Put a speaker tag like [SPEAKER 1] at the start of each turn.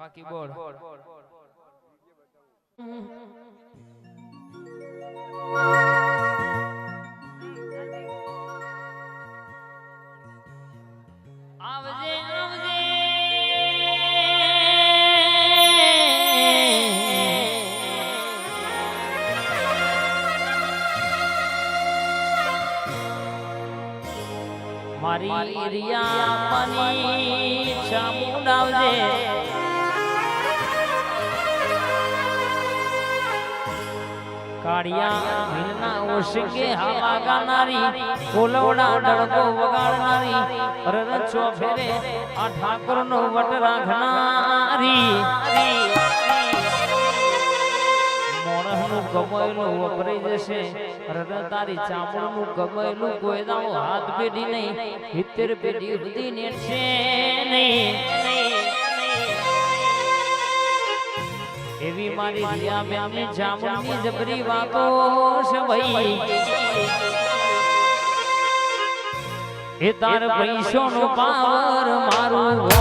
[SPEAKER 1] બાકી બોલ. આવજે આવજે. મારી રિયા મની ચામુંડાવજે. કાળિયા મિલના ઓશિંગે હવા ગાનારી કોલવડા ડળકો વગાડનારી રરચો ફેરે આ ઠાકોરનો વટ રાખનારી મોણસનું ગમેલું વપરાઈ જશે. રદ તારી ચામડનું ગમેલું કોઈ હાથ પેઢી નહીં. હિત્તેર પેઢી સુધી નેટશે નહીં. મારી રિયા બેનની જામુનની જબરી વાતો ભાઈ એ તાર પૈસો નો પાવર મારું